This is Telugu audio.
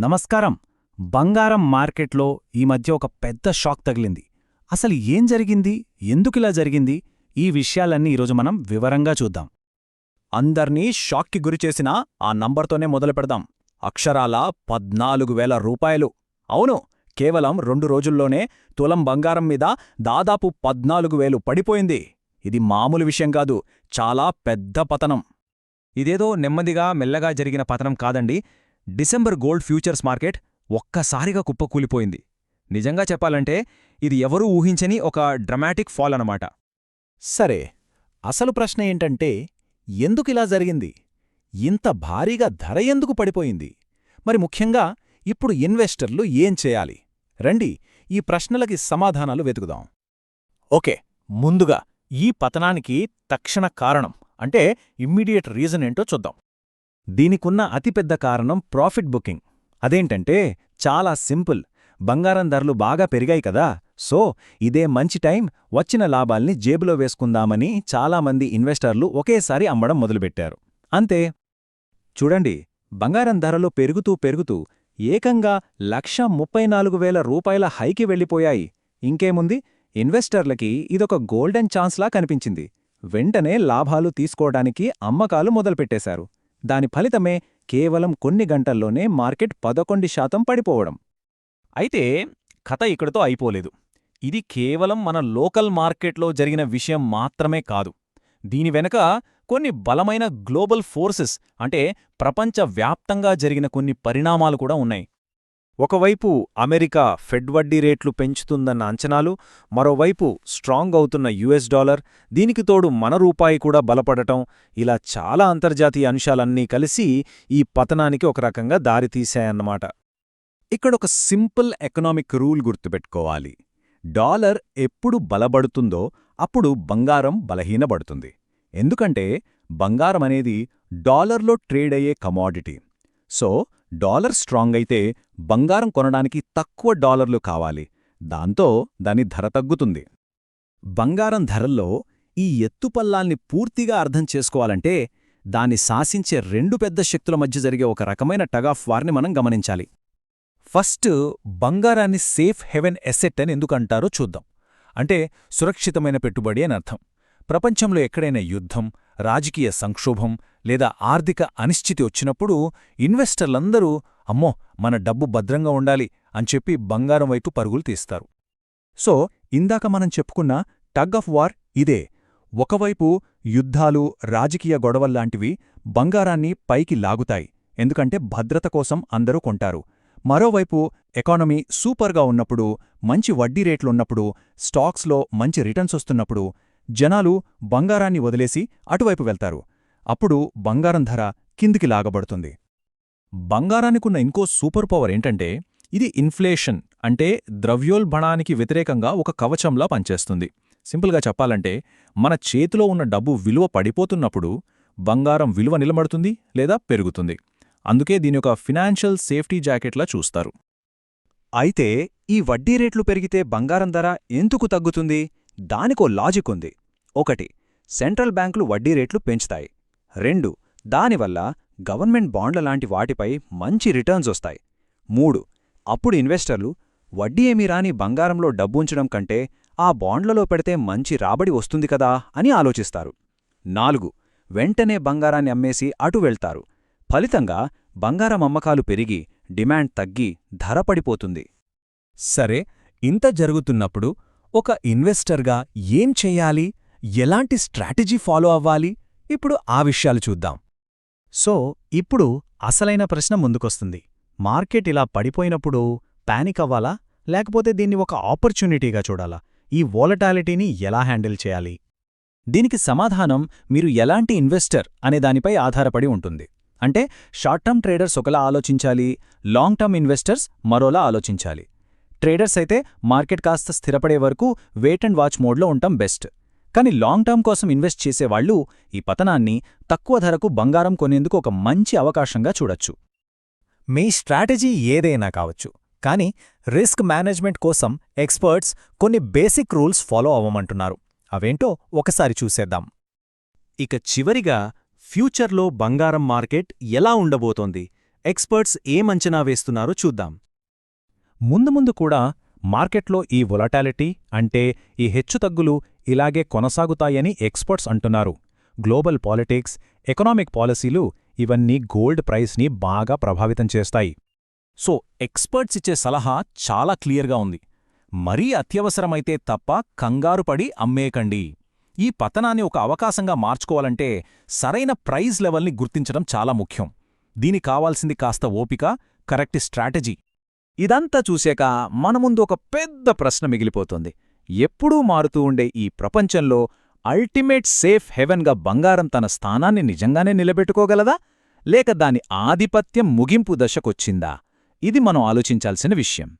నమస్కారం. బంగారం మార్కెట్లో ఈ మధ్య ఒక పెద్ద షాక్ తగిలింది. అసలు ఏం జరిగింది? ఎందుకిలా జరిగింది? ఈ విషయాలన్నీ ఈరోజు మనం వివరంగా చూద్దాం. అందర్నీ షాక్కి గురిచేసిన ఆ నంబర్తోనే మొదలు పెడదాం. అక్షరాల పద్నాలుగు వేల రూపాయలు. అవును కేవలం రెండు రోజుల్లోనే తులం బంగారం మీద దాదాపు పద్నాలుగు వేలు పడిపోయింది. ఇది మామూలు విషయం కాదు చాలా పెద్ద పతనం. ఇదేదో నెమ్మదిగా మెల్లగా జరిగిన పతనం కాదండి. డిసెంబర్ గోల్డ్ ఫ్యూచర్స్ మార్కెట్ ఒక్కసారిగా కుప్పకూలిపోయింది నిజంగా చెప్పాలంటే ఇది ఎవరూ ఊహించని ఒక డ్రమాటిక్ ఫాల్ అనమాట సరే అసలు ప్రశ్న ఏంటంటే ఎందుకిలా జరిగింది? ఇంత భారీగా ధర ఎందుకు పడిపోయింది? మరి ముఖ్యంగా ఇప్పుడు ఇన్వెస్టర్లు ఏం చేయాలి? రండి ఈ ప్రశ్నలకి సమాధానాలు వెతుకుదాం. ఓకే ముందుగా ఈ పతనానికి తక్షణ కారణం అంటే ఇమ్మీడియట్ రీజన్ ఏంటో చూద్దాం. దీనికున్న అతిపెద్ద కారణం ప్రాఫిట్ బుకింగ్. అదేంటంటే చాలా సింపుల్. బంగారం ధరలు బాగా పెరిగాయి కదా సో ఇదే మంచి టైం వచ్చిన లాభాల్ని జేబులో వేసుకుందామని చాలామంది ఇన్వెస్టర్లు ఒకేసారి అమ్మడం మొదలుపెట్టారు. అంతే. చూడండి బంగారం ధరలు పెరుగుతూ పెరుగుతూ ఏకంగా లక్ష ముప్పై నాలుగు వేల రూపాయల హైకి వెళ్ళిపోయాయి. ఇంకేముంది? ఇన్వెస్టర్లకి ఇదొక గోల్డెన్ ఛాన్స్లా కనిపించింది. వెంటనే లాభాలు తీసుకోవడానికి అమ్మకాలు మొదలుపెట్టేశారు. దాని ఫలితమే కేవలం కొన్ని గంటల్లోనే మార్కెట్ పదకొండు శాతం పడిపోవడం. అయితే కథ ఇక్కడితో అయిపోలేదు. ఇది కేవలం మన లోకల్ మార్కెట్లో జరిగిన విషయం మాత్రమే కాదు. దీని వెనక కొన్ని బలమైన గ్లోబల్ ఫోర్సెస్ అంటే ప్రపంచవ్యాప్తంగా జరిగిన కొన్ని పరిణామాలు కూడా ఉన్నాయి. ఒకవైపు అమెరికా ఫెడ్ వడ్డీ రేట్లు పెంచుతుందన్న అంచనాలు మరోవైపు స్ట్రాంగ్ అవుతున్న యుఎస్ డాలర్ దీనికి తోడు మన రూపాయి కూడా బలపడటం ఇలా చాలా అంతర్జాతీయ అంశాలన్నీ కలిసి ఈ పతనానికి ఒక రకంగా దారితీశాయన్నమాట. ఇక్కడొక సింపుల్ ఎకనామిక్ రూల్ గుర్తుపెట్టుకోవాలి. డాలర్ ఎప్పుడు బలపడుతుందో అప్పుడు బంగారం బలహీనపడుతుంది ఎందుకంటే బంగారం అనేది డాలర్లో ట్రేడ్ అయ్యే కమాడిటీ. సో డాలర్ స్ట్రాంగ్ అయితే బంగారం కొనడానికి తక్కువ డాలర్లు కావాలి. దాంతో దాని ధర తగ్గుతుంది. బంగారం ధరల్లో ఈ ఎత్తుపల్లాల్ని పూర్తిగా అర్థం చేసుకోవాలంటే దాన్ని శాసించే రెండు పెద్ద శక్తుల మధ్య జరిగే ఒక రకమైన టగాఫ్ వార్ని మనం గమనించాలి. ఫస్ట్ బంగారాన్ని సేఫ్ హెవెన్ ఎసెట్ అని ఎందుకంటారో చూద్దాం. అంటే సురక్షితమైన పెట్టుబడి అని అర్థం. ప్రపంచంలో ఎక్కడైనా యుద్ధం రాజకీయ సంక్షోభం లేదా ఆర్థిక అనిశ్చితి వచ్చినప్పుడు ఇన్వెస్టర్లందరూ అమ్మో మన డబ్బు భద్రంగా ఉండాలి అని చెప్పి బంగారం వైపు పరుగులు తీస్తారు. సో ఇందాక మనం చెప్పుకున్న టగ్ ఆఫ్ వార్ ఇదే. ఒకవైపు యుద్ధాలు రాజకీయ గొడవల్లాంటివి బంగారాన్ని పైకి లాగుతాయి ఎందుకంటే భద్రత కోసం అందరూ కొంటారు. మరోవైపు ఎకానమీ సూపర్గా ఉన్నప్పుడు మంచి వడ్డీ రేట్లున్నప్పుడు స్టాక్స్లో మంచి రిటర్న్స్ వస్తున్నప్పుడు జనాలు బంగారాన్ని వదిలేసి అటువైపు వెళ్తారు. అప్పుడు బంగారం ధర కిందికి లాగబడుతుంది. బంగారానికున్న ఇంకో సూపర్ పవర్ ఏంటంటే ఇది ఇన్ఫ్లేషన్ అంటే ద్రవ్యోల్బణానికి వ్యతిరేకంగా ఒక కవచంలా పనిచేస్తుంది. సింపుల్గా చెప్పాలంటే మన చేతిలో ఉన్న డబ్బు విలువ పడిపోతున్నప్పుడు బంగారం విలువ నిలబడుతుంది లేదా పెరుగుతుంది. అందుకే దీని ఒక ఫినాన్షియల్ సేఫ్టీ జాకెట్లా చూస్తారు. అయితే ఈ వడ్డీ రేట్లు పెరిగితే బంగారం ధర ఎందుకు తగ్గుతుంది? దానికో లాజిక్ ఉంది. ఒకటి సెంట్రల్ బ్యాంకులు వడ్డీ రేట్లు పెంచుతాయి. రెండు దానివల్ల గవర్నమెంట్ బాండ్ల లాంటి వాటిపై మంచి రిటర్న్స్ వస్తాయి. మూడు అప్పుడు ఇన్వెస్టర్లు వడ్డీ ఏమీ రాని బంగారంలో డబ్బుంచడం కంటే ఆ బాండ్లలో పెడితే మంచి రాబడి వస్తుంది కదా అని ఆలోచిస్తారు. నాలుగు వెంటనే బంగారాన్ని అమ్మేసి అటు వెళ్తారు. ఫలితంగా బంగారం అమ్మకాలు పెరిగి డిమాండ్ తగ్గి ధర పడిపోతుంది. సరే ఇంత జరుగుతున్నప్పుడు ఒక ఇన్వెస్టర్గా ఏం చెయ్యాలి ఎలాంటి స్ట్రాటజీ ఫాలో అవ్వాలి? ఇప్పుడు ఆ విషయాలు చూద్దాం. సో ఇప్పుడు అసలైన ప్రశ్న ముందుకొస్తుంది. మార్కెట్ ఇలా పడిపోయినప్పుడు పానిక్ అవ్వాలా? లేకపోతే దీన్ని ఒక ఆపర్చునిటీగా చూడాలా? ఈ వోలటాలిటీని ఎలా హ్యాండిల్ చేయాలి? దీనికి సమాధానం మీరు ఎలాంటి ఇన్వెస్టర్ అనే దానిపై ఆధారపడి ఉంటుంది. అంటే షార్ట్ టర్మ్ ట్రేడర్స్ ఒకలా ఆలోచించాలి లాంగ్ టర్మ్ ఇన్వెస్టర్స్ మరోలా ఆలోచించాలి. ట్రేడర్స్ అయితే మార్కెట్ కాస్త స్థిరపడే వరకు వేట్ అండ్ వాచ్ మోడ్లో ఉండటం బెస్ట్. కానీ లాంగ్ టర్మ్ కోసం ఇన్వెస్ట్ చేసేవాళ్ళు ఈ పతనాన్ని తక్కువ ధరకు బంగారం కొనేందుకు ఒక మంచి అవకాశంగా చూడొచ్చు. మీ స్ట్రాటజీ ఏదైనా కావచ్చు కానీ రిస్క్ మేనేజ్మెంట్ కోసం ఎక్స్పర్ట్స్ కొన్ని బేసిక్ రూల్స్ ఫాలో అవ్వమంటున్నారు. అవేంటో ఒకసారి చూసేద్దాం. ఇక చివరిగా ఫ్యూచర్లో బంగారం మార్కెట్ ఎలా ఉండబోతోంది? ఎక్స్పర్ట్స్ ఏమంచనా వేస్తున్నారో చూద్దాం. ముందు ముందు కూడా మార్కెట్లో ఈ వొలటాలిటీ అంటే ఈ హెచ్చుతగ్గులు ఇలాగే కొనసాగుతాయని ఎక్స్పర్ట్స్ అంటున్నారు. గ్లోబల్ పాలిటిక్స్ ఎకనామిక్ పాలసీలు ఇవన్నీ గోల్డ్ ప్రైస్ని బాగా ప్రభావితం చేస్తాయి. సో ఎక్స్పర్ట్స్ ఇచ్చే సలహా చాలా క్లియర్గా ఉంది. మరీ అత్యవసరమైతే తప్ప కంగారుపడి అమ్మేయకండి. ఈ పతనాన్ని ఒక అవకాశంగా మార్చుకోవాలంటే సరైన ప్రైజ్ లెవెల్ని గుర్తించడం చాలా ముఖ్యం. దీని కావాల్సింది కాస్త ఓపిక కరెక్ట్ స్ట్రాటజీ ఇదంతా చూశాక మన ముందు ఒక పెద్ద ప్రశ్న మిగిలిపోతుంది. ఎప్పుడూ మారుతూ ఉండే ఈ ప్రపంచంలో అల్టిమేట్ సేఫ్ హెవెన్గా బంగారం తన స్థానాన్ని నిజంగానే నిలబెట్టుకోగలదా? లేక దాని ఆధిపత్యం ముగింపు దశకొచ్చిందా? ఇది మనం ఆలోచించాల్సిన విషయం.